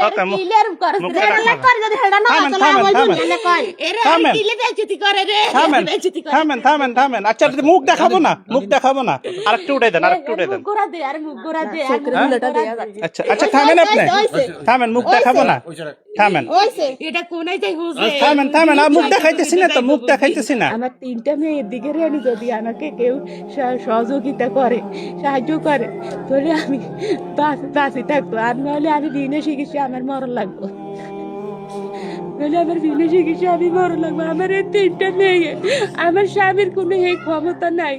আচ্ছা মুখ দেখাবো না মুখ দেখাবো না। আরেকটু উঠে দেন আরেকটু উঠে দেন। মুখ গোরা দে আর মুখ গোরা দে আর হ্যাঁ? আচ্ছা আচ্ছা থামেন আপনি। থামেন মুখ দেখাবো না। থামেন। থামেন থামেন আর মুখ দেখাইতেছি না তো মুখ দেখাইতেছি না। আমার তিনটা মেয়ের দিকে রেনি যদি আমাকে কেউ সহ- সহযোগিতা করে সাহায্য করে তাহলে আমি বাঁচি থাকব। আর নাহলে আমি বিনা চিকিৎসা আমার মরণ লাগবো। আমার বিনা চিকিৎসা আমি মরণ লাগবো। আমার এই তিনটা মেয়ে আমার স্বামীর কোনো এই ক্ষমতা নাই।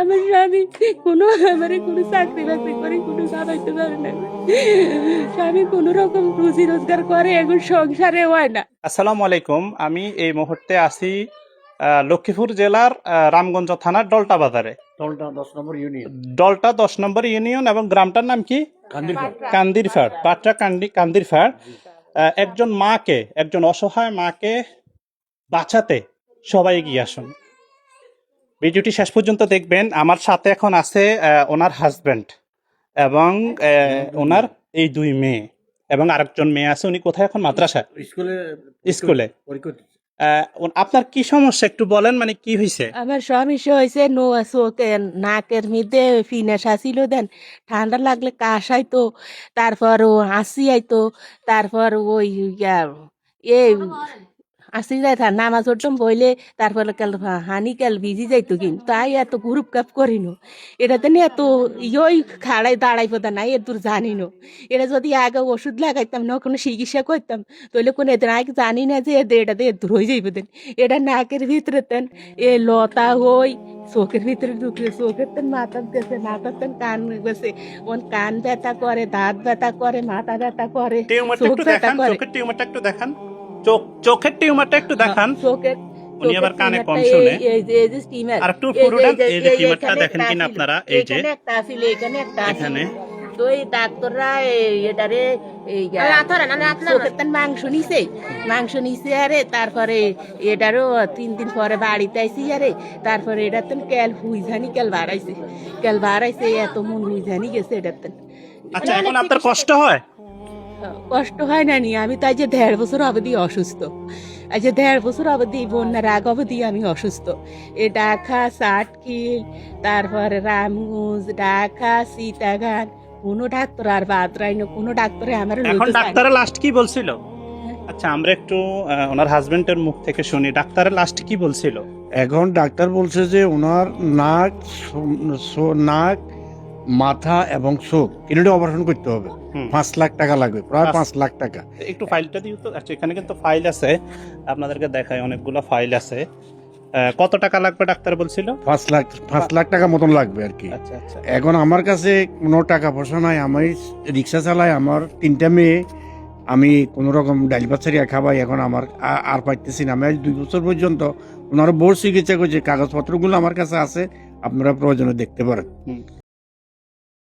আমার স্বামী কোনো আমার কোনো চাকরি বাকরি করে কোনো কামাইতে পারে না। স্বামী কোনো রকম রুজি রোজগার করে এখন সংসারে হয় না। আসসালামু আলাইকুম। আমি এই মুহূর্তে আছি লক্ষ্মীপুর জেলার রামগঞ্জ থানার ডলটা বাজারে। টলটা দশ নম্বর ইউনিয়ন। ডলটা দশ নম্বর ইউনিয়ন এবং গ্রামটার নাম কি? কান্দিরফাড় পাটরা কান্দি কান্দিরফাড় আহ, একজন মাকে একজন অসহায় মাকে বাঁচাতে সবাই এগিয়ে আসুন। ভিডিওটি শেষ পর্যন্ত দেখবেন। আমার সাথে এখন আছে ওনার হাজবেন্ড এবং ওনার এই দুই মেয়ে এবং আরেকজন মেয়ে আছে উনি কোথায় এখন? মাদ্রাসা স্কুলে স্কুলে। আপনার কি সমস্যা? একটু বলেন মানে কি হয়েছে আমার সমস্যা হয়েছে নো চোখে নাকের মধ্যে ফিনাস আসিল দেন ঠান্ডা লাগলে কাশ আইতো তারপর ও হাসি আইতো তারপর ওই ইয়া, এ আসি যাই থা নামাজ উঠতাম বইলে তারপর কাল হানি কাল ভিজি যাইতো কিন্তু তাই এত গ্রুপ কাপ করিনো এটাতে নিয়ে এত ইয়ই খাড়াই দাঁড়াই পোতা নাই এত দূর জানিনো এটা যদি আগে ওষুধ লাগাইতাম না কোনো চিকিৎসা করতাম তাহলে কোনো এদের আগে জানি না যে এদের এটাতে এত হয়ে যাইব দেন। এটা নাকের ভিতরে তেন এ লতা হই চোখের ভিতরে ঢুকলে চোখের তেন মাথার গেছে মাথার তেন কান গেছে ওন কান ব্যথা করে দাঁত ব্যথা করে মাথা ব্যথা করে চোখ ব্যথা করে। টিউমারটা একটু দেখান। চোখ চোখের টিউমারটা একটু দেখান। চোখের উনি আবার কানে কম শুনে। এই- এই যে এই যে স্টিমার আর একটু পুরোটা এই যে টিউমারটা দেখেন কিনা আপনারা এই যে। এখানে একটা আছিল এখানে একটা এখানে। তো এই ডাক্তাররা এটারে এই রাতরে না রাত না চোখের তেন মাংস নিছে। মাংস নিছে আরে তারপরে এটারও তিন দিন পরে বাড়িতে আইসি আরে। তারপরে এটার তেন ক্যাল হুইজানি ক্যাল বাড়াইছে। ক্যাল বাড়াইছে এত মন হুইজানি গেছে এটার তেন। আচ্ছা এখন আপনার কষ্ট হয়? কষ্ট হয় না নিয়ে আমি তাই যে দেড় বছর অবধি অসুস্থ। আজ যে দেড় বছর অবধি বন্যার আগ অবধি আমি অসুস্থ। এ ডাকা সাটকিল তারপরে রামগঞ্জ ডাকা সীতাগান কোনো ডাক্তার আর বাদ রাইনো কোনো ডাক্তারে আমার এখন। ডাক্তারের লাস্ট কি বলছিল? আচ্ছা আমরা একটু আহ, ওনার হাজবেন্ডের মুখ থেকে শুনি। ডাক্তারের লাস্ট কি বলছিল? এখন ডাক্তার বলছে যে ওনার নাক নাক মাথা এবং চোখ তিনটা অপারেশন করতে হবে। পাঁচ লাখ টাকা লাগবে প্রায় পাঁচ- লাখ টাকা। একটু ফাইলটা দিও তো আচ্ছা এখানে কিন্তু ফাইল আছে। আপনাদেরকে দেখায় অনেকগুলো ফাইল আছে। কত টাকা লাগবে ডাক্তার বলছিল? পাঁচ লাখ পাঁচ লাখ টাকা মতন লাগবে আর কি। আচ্ছা আচ্ছা। এখন আমার কাছে কোনো টাকা পয়সা নাই। আমি রিক্সা চালাই আমার তিনটা মেয়ে। আমি কোনো রকম ডাইল বাচ্চারিয়া খাবাই এখন আমার আর পাইতেছি না। আমি দুই বছর পর্যন্ত ওনারা বোর্ড চিকিৎসা করছে কাগজপত্রগুলো আমার কাছে আছে আপনারা প্রয়োজনে দেখতে পারেন।